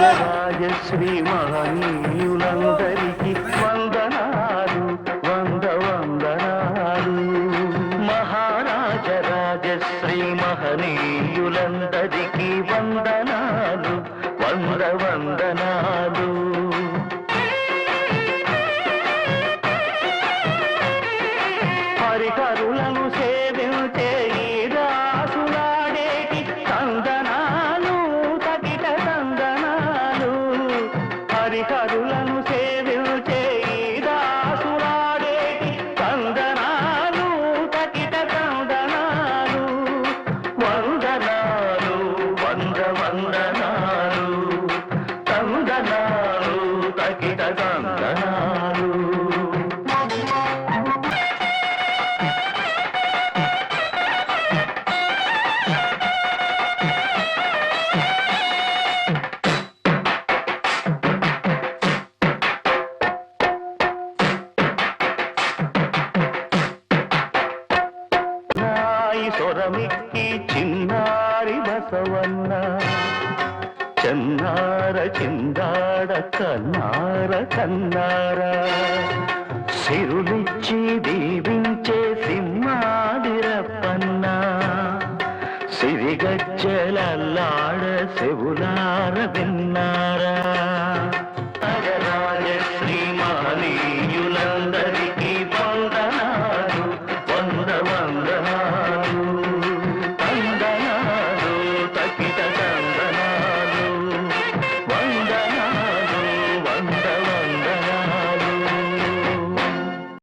రాజరాజశ్రీ మహనీయులందరికీ వందనాలు వంద వందనాలు. మహారాజ రాజశ్రీ మహనీయులందరికీ వందనాలు వంద వందనాలు. సొరమిక్కి చిన్నారి బసవన్న. చెన్నార చిందాడ కన్నార కన్నార. సిరులిచ్చి దీవించే సింహాదిరప్పన్న. సిరిగజ్జలల్లాడ సెవులార విన్న